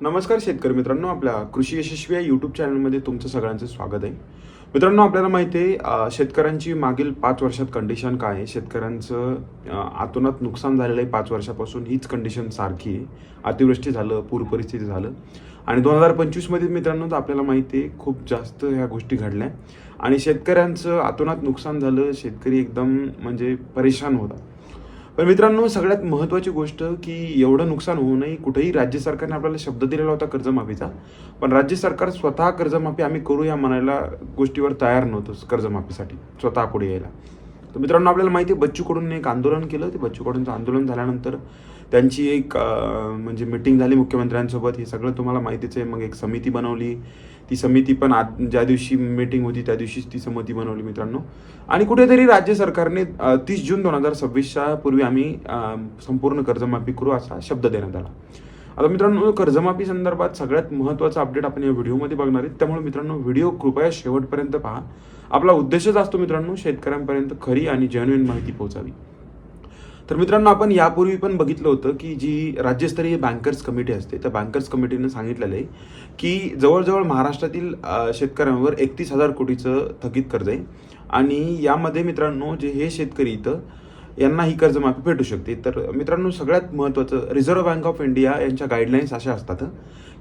नमस्कार शेतकरी मित्रांनो आपल्या कृषी यशस्वी या यूट्यूब चॅनलमध्ये तुमचं सगळ्यांचं स्वागत आहे. मित्रांनो आपल्याला माहिती आहे शेतकऱ्यांची मागील पाच वर्षात कंडिशन काय आहे? शेतकऱ्यांचं आतोनात नुकसान झालेलं आहे पाच वर्षापासून. हीच कंडिशन सारखी आहे. अतिवृष्टी झालं पूर परिस्थिती झालं. आणि दोन हजार पंचवीसमध्ये मित्रांनो तर आपल्याला माहिती आहे खूप जास्त ह्या गोष्टी घडल्या. आणि शेतकऱ्यांचं आतोनात नुकसान झालं. शेतकरी एकदम म्हणजे परेशान होता पण मित्रांनो सगळ्यात महत्त्वाची गोष्ट की एवढं नुकसान होऊ नये. कुठेही राज्य सरकारने आपल्याला शब्द दिलेला होता कर्जमाफीचा. पण राज्य सरकार स्वतः कर्जमाफी आम्ही करू या म्हणायला गोष्टीवर तयार नव्हतं कर्जमाफीसाठी. स्वतः पुढे यायला. तर मित्रांनो आपल्याला माहिती आहे बच्चूकडून एक आंदोलन केलं. ते बच्चूकडूनचं आंदोलन झाल्यानंतर त्यांची एक म्हणजे मिटिंग झाली मुख्यमंत्र्यांसोबत. हे सगळं तुम्हाला माहितीच आहे. मग एक समिती बनवली. ती समिती पण आज ज्या दिवशी मीटिंग होती त्या दिवशीच ती समिती बनवली मित्रांनो. आणि कुठेतरी राज्य सरकारने तीस जून दोन हजार सव्वीसच्या पूर्वी आम्ही संपूर्ण कर्जमाफी करू असा शब्द देण्यात आला. आता मित्रांनो कर्जमाफी संदर्भात सगळ्यात महत्त्वाचा अपडेट आपण या व्हिडिओमध्ये बघणार आहेत. त्यामुळे मित्रांनो व्हिडिओ कृपया शेवटपर्यंत पहा. आपला उद्देशच असतो मित्रांनो शेतकऱ्यांपर्यंत खरी आणि जेन्युइन माहिती पोहोचावी. तर मित्रांनो आपण यापूर्वी पण बघितलं होतं की जी राज्यस्तरीय बँकर्स कमिटी असते त्या बँकर्स कमिटीनं सांगितलेलं आहे की जवळजवळ महाराष्ट्रातील शेतकऱ्यांवर एकतीस हजार कोटीचं थकीत कर्ज आहे. आणि यामध्ये मित्रांनो जे हे शेतकरी इथं यांना ही कर्जमाफी भेटू शकते. तर मित्रांनो सगळ्यात महत्त्वाचं रिझर्व्ह बँक ऑफ इंडिया यांच्या गाईडलाईन्स अशा असतात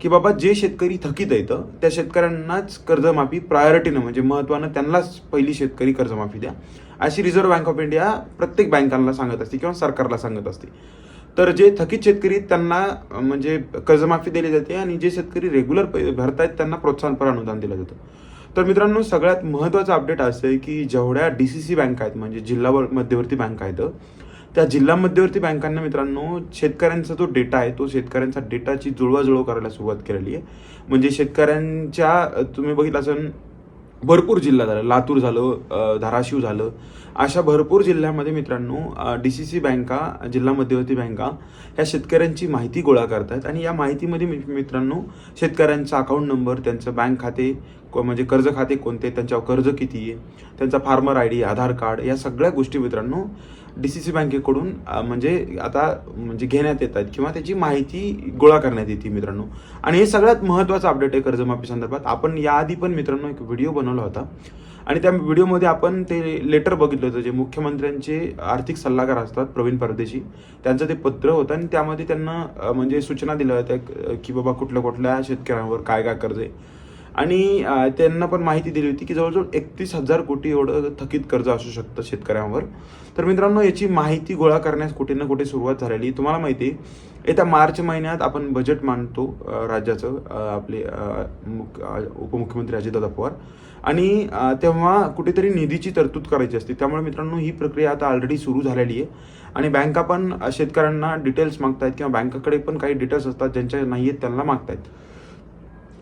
की बाबा जे शेतकरी थकीत येतं त्या शेतकऱ्यांनाच कर्जमाफी प्रायोरिटीनं म्हणजे महत्त्वानं त्यांनाच पहिली शेतकरी कर्जमाफी द्या. अशी रिझर्व्ह बँक ऑफ इंडिया प्रत्येक बँकांना सांगत असते किंवा सरकारला सांगत असते. तर जे थकीत शेतकरी त्यांना म्हणजे कर्जमाफी दिली जाते आणि जे शेतकरी रेग्युलर भरतायत त्यांना प्रोत्साहनपर अनुदान दिलं जातं. तर मित्रांनो सगळ्यात महत्त्वाचं अपडेट असं आहे की जेवढ्या डी सी सी बँक आहेत म्हणजे जिल्हा व- मध्यवर्ती बँक आहेत त्या जिल्हा मध्यवर्ती बँकांना मित्रांनो शेतकऱ्यांचा जो डेटा आहे तो शेतकऱ्यांचा डेटाची जुळवाजुळव करायला सुरुवात केलेली आहे. म्हणजे शेतकऱ्यांच्या तुम्ही बघितलं असं भरपूर जिल्हा झालं. लातूर झालं धाराशिव झालं. अशा भरपूर जिल्ह्यामध्ये मित्रांनो डी सी सी बँका जिल्हा मध्यवर्ती बँका ह्या शेतकऱ्यांची माहिती गोळा करतात आणि या माहितीमध्ये मि- मित्रांनो शेतकऱ्यांचा अकाउंट नंबर त्यांचं बँक खाते को- म्हणजे कर्ज खाते कोणते त्यांच्यावर कर्ज किती आहे त्यांचा farmer I D Aadhaar card या सगळ्या गोष्टी मित्रांनो डी सी सी बँकेकडून म्हणजे आता म्हणजे घेण्यात येतात किंवा त्याची माहिती गोळा करण्यात येते मित्रांनो. आणि हे सगळ्यात महत्त्वाचं अपडेट आहे कर्जमाफी संदर्भात. आपण याआधी पण मित्रांनो एक व्हिडिओ बनवला होता. आणि त्या व्हिडिओमध्ये आपण ते लेटर बघितलं होतं जे मुख्यमंत्र्यांचे आर्थिक सल्लागार असतात प्रवीण परदेशी. त्यांचं ते पत्र होतं आणि त्यामध्ये त्यांना म्हणजे सूचना दिल्या होत्या की बाबा कुठल्या कुठल्या शेतकऱ्यांवर काय काय कर्ज आहे. आणि त्यांना पण माहिती दिली होती की जवळजवळ एकतीस हजार कोटी एवढं थकीत कर्ज असू शकतं शेतकऱ्यांवर. तर मित्रांनो याची माहिती गोळा करण्यास कुठे ना कुठे सुरुवात झालेली. तुम्हाला माहिती आहे येत्या मार्च महिन्यात आपण बजेट मांडतो राज्याचं आपले मुख- उपमुख्यमंत्री अजितदादा पवार. आणि तेव्हा कुठेतरी निधीची तरतूद करायची असते. त्यामुळे मित्रांनो ही प्रक्रिया आता ऑलरेडी सुरू झालेली आहे. आणि बँका पण शेतकऱ्यांना डिटेल्स मागतायत किंवा बँकाकडे पण काही डिटेल्स असतात ज्यांच्या नाही आहेत त्यांना मागतायत.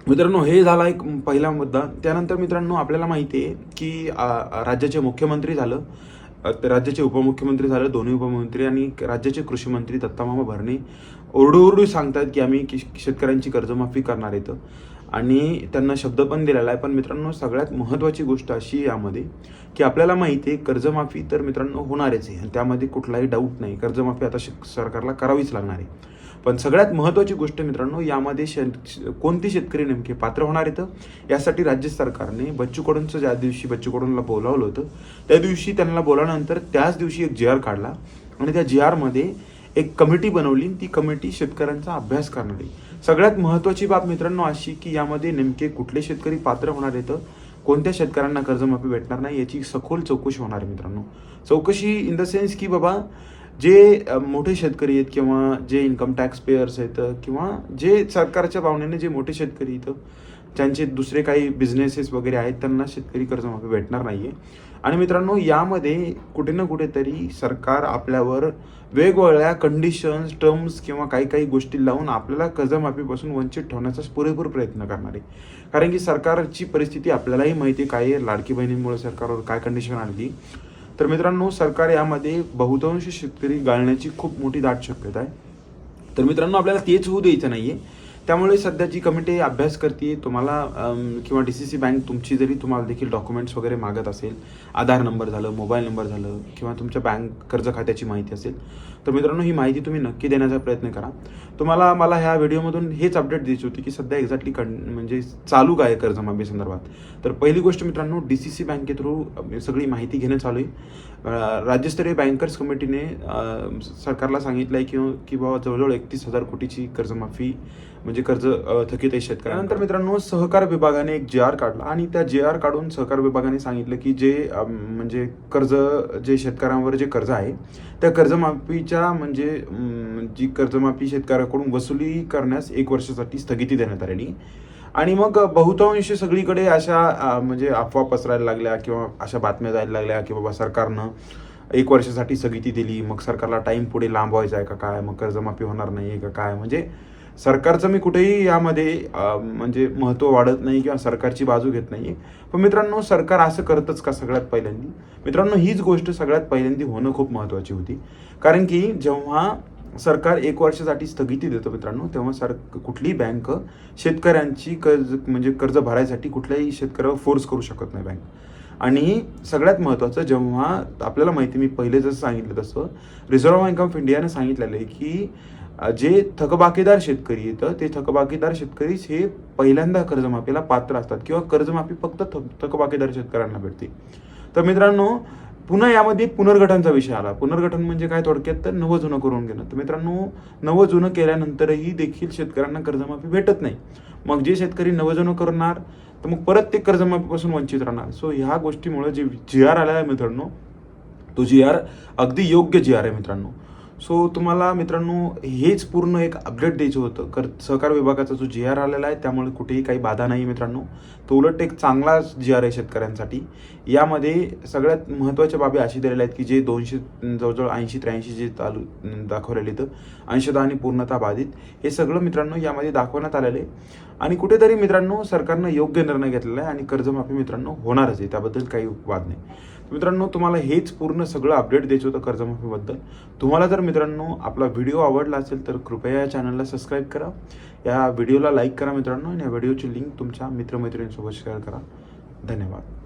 मित्रांनो हे झाला एक पहिला मुद्दा. त्यानंतर मित्रांनो आपल्याला माहिती आहे की राज्याचे मुख्यमंत्री झालं राज्याचे उपमुख्यमंत्री झालं दोन्ही उपमुख्यमंत्री आणि राज्याचे कृषी मंत्री दत्तामामा भरणे. ओरडू सांगतात की आम्ही शेतकऱ्यांची कर्जमाफी करणार आहेत. आणि त्यांना शब्द पण दिलेला आहे. पण मित्रांनो सगळ्यात महत्त्वाची गोष्ट अशी यामध्ये की आपल्याला माहिती आहे कर्जमाफी तर मित्रांनो होणारच आहे. आणि त्यामध्ये कुठलाही डाऊट नाही. कर्जमाफी आता सरकारला करावीच लागणार आहे. पण सगळ्यात महत्त्वाची गोष्ट मित्रांनो यामध्ये शेत कोणते शेतकरी नेमके पात्र होणार येतं यासाठी राज्य सरकारने बच्चू कडूंचं ज्या दिवशी बच्चू कडूंना बोलावलं होतं त्या दिवशी त्यांना बोलावल्यानंतर त्याच दिवशी एक जी आर काढला आणि त्या जी आरमध्ये एक कमिटी बनवली ती कमिटी शेतकऱ्यांचा अभ्यास करणार आहे. सगळ्यात महत्त्वाची बाब मित्रांनो अशी की यामध्ये नेमके कुठले शेतकरी पात्र होणार येतं कोणत्या शेतकऱ्यांना कर्जमाफी भेटणार नाही? याची सखोल चौकशी होणार आहे मित्रांनो. चौकशी इन द सेन्स की बाबा जे मोठे शेतकरी आहेत किंवा जे इन्कम टॅक्स पेयर्स आहेत किंवा जे सरकारच्या पाहुण्याने जे मोठे शेतकरी आहेत ज्यांचे दुसरे काही बिझनेसेस वगैरे आहेत त्यांना शेतकरी कर्जमाफी भेटणार नाही आहे आणि मित्रांनो यामध्ये कुठे ना कुठेतरी सरकार आपल्यावर वेगवेगळ्या कंडिशन्स टर्म्स किंवा काही काही गोष्टी लावून आपल्याला कर्जमाफीपासून वंचित ठेवण्याचा पुरेपूर प्रयत्न करणार आहे. कारण की सरकारची परिस्थिती आपल्यालाही माहिती आहे काय आहे? लाडकी बहिणींमुळे सरकारवर काय कंडिशन आणली तर मित्रांनो सरकार यामध्ये बहुतांश शेतकरी गाळण्याची खूप मोठी दाट शक्यता आहे. तर मित्रांनो आपल्याला तेच होऊ द्यायचं नाही आहे त्यामुळे सध्या जी कमिटी अभ्यास करते तुम्हाला किंवा डी सी सी बँक तुमची जरी तुम्हाला देखील डॉक्युमेंट्स वगैरे मागत असेल आधार नंबर झालं मोबाईल नंबर झालं किंवा तुमच्या बँक कर्ज खात्याची माहिती असेल तर मित्रांनो ही माहिती तुम्ही नक्की देण्याचा प्रयत्न करा. तुम्हाला मला ह्या व्हिडिओमधून हेच अपडेट द्यायची होती की सध्या एक्झॅक्टली कं म्हणजे चालू काय कर्जमाफी संदर्भात. तर पहिली गोष्ट मित्रांनो डी सी सी बँके थ्रू सगळी माहिती घेणं चालू आहे. राज्यस्तरीय बँकर्स कमिटीने सरकारला सांगितलं आहे की बाबा जवळजवळ एकतीस हजार कोटीची कर्जमाफी म्हणजे कर्ज थकीत आहे शेतकऱ्यानंतर मित्रांनो सहकार विभागाने एक जे आर काढला आणि त्या जे आर काढून सहकार विभागाने सांगितलं की जे म्हणजे कर्ज जे शेतकऱ्यांवर जे कर्ज आहे त्या कर्जमाफीच्या म्हणजे जी कर्जमाफी शेतकऱ्याकडून वसुली करण्यास एक वर्षासाठी स्थगिती देण्यात आलेली. आणि मग बहुतांश सगळीकडे अशा म्हणजे अफवा पसरायला लागल्या किंवा अशा बातम्या जायला लागल्या की बाबा सरकारनं एक वर्षासाठी स्थगिती दिली मग सरकारला टाईम पुढे लांबवायचा आहे का काय मग कर्जमाफी होणार नाही आहे का काय म्हणजे सरकारचं मी कुठेही यामध्ये म्हणजे महत्त्व वाढत नाही किंवा सरकारची बाजू घेत नाही. पण मित्रांनो सरकार असं करतच का सगळ्यात पहिल्यांदी? मित्रांनो हीच गोष्ट सगळ्यात पहिल्यांदी होणं खूप महत्त्वाची होती. कारण की जेव्हा सरकार एक वर्षासाठी स्थगिती देतं मित्रांनो तेव्हा सर कुठलीही बँक शेतकऱ्यांची कर्ज म्हणजे कर्ज भरायसाठी कुठल्याही शेतकऱ्यावर फोर्स करू शकत नाही बँक. आणि सगळ्यात महत्त्वाचं जेव्हा आपल्याला माहिती मी पहिले जसं सांगितलं तसं रिझर्व्ह बँक ऑफ इंडियानं सांगितलेलं आहे की जे थकबाकीदार शेतकरी येतं ते थकबाकीदार शेतकरीच हे पहिल्यांदा कर्जमाफीला पात्र असतात किंवा कर्जमाफी फक्त थक थकबाकीदार शेतकऱ्यांना भेटते. तर मित्रांनो पुन्हा यामध्ये पुनर्गठनचा विषय आला. पुनर्गठन म्हणजे काय? थोडक्यात तर नवं जुनं करून घेणं. तर मित्रांनो नवं जुनं केल्यानंतरही देखील शेतकऱ्यांना कर्जमाफी भेटत नाही. मग जे शेतकरी नवं जुनं करणार तर मग परत ते कर्जमाफीपासून वंचित राहणार. सो ह्या गोष्टीमुळे जे जी आर आला आहे मित्रांनो तो जी आर अगदी योग्य जी आर आहे मित्रांनो. सो तुम्हाला मित्रांनो हेच पूर्ण एक अपडेट द्यायचं होतं. कर सहकार विभागाचा जो जी आर आलेला आहे त्यामुळे कुठेही काही बाधा नाही मित्रांनो. तो उलट एक चांगला जी आर आहे शेतकऱ्यांसाठी. यामध्ये सगळ्यात महत्त्वाच्या बाबी अशी दिलेल्या आहेत की जे दोनशे जवळजवळ ऐंशी त्र्याऐंशी जे चालू दाखवलेले तर अंशतः आणि पूर्णतः बाधित हे सगळं मित्रांनो यामध्ये दाखवण्यात आलेलं आहे. आणि कुठेतरी मित्रांनो सरकारनं योग्य निर्णय घेतलेला आहे आणि कर्जमाफी मित्रांनो होणारच आहे. त्याबद्दल काही वाद नाही. मित्रांनो तुम्हाला हेच पूर्ण सगळं अपडेट द्यायचं होतं कर्जमाफीबद्दल. तुम्हाला जर मित्रांनो आपला व्हिडिओ आवडला असेल तर कृपया या चॅनलला सबस्क्राईब करा. या व्हिडिओला लाईक करा मित्रांनो आणि या व्हिडिओची लिंक तुमच्या मित्रमैत्रिणींसोबत शेअर करा. धन्यवाद.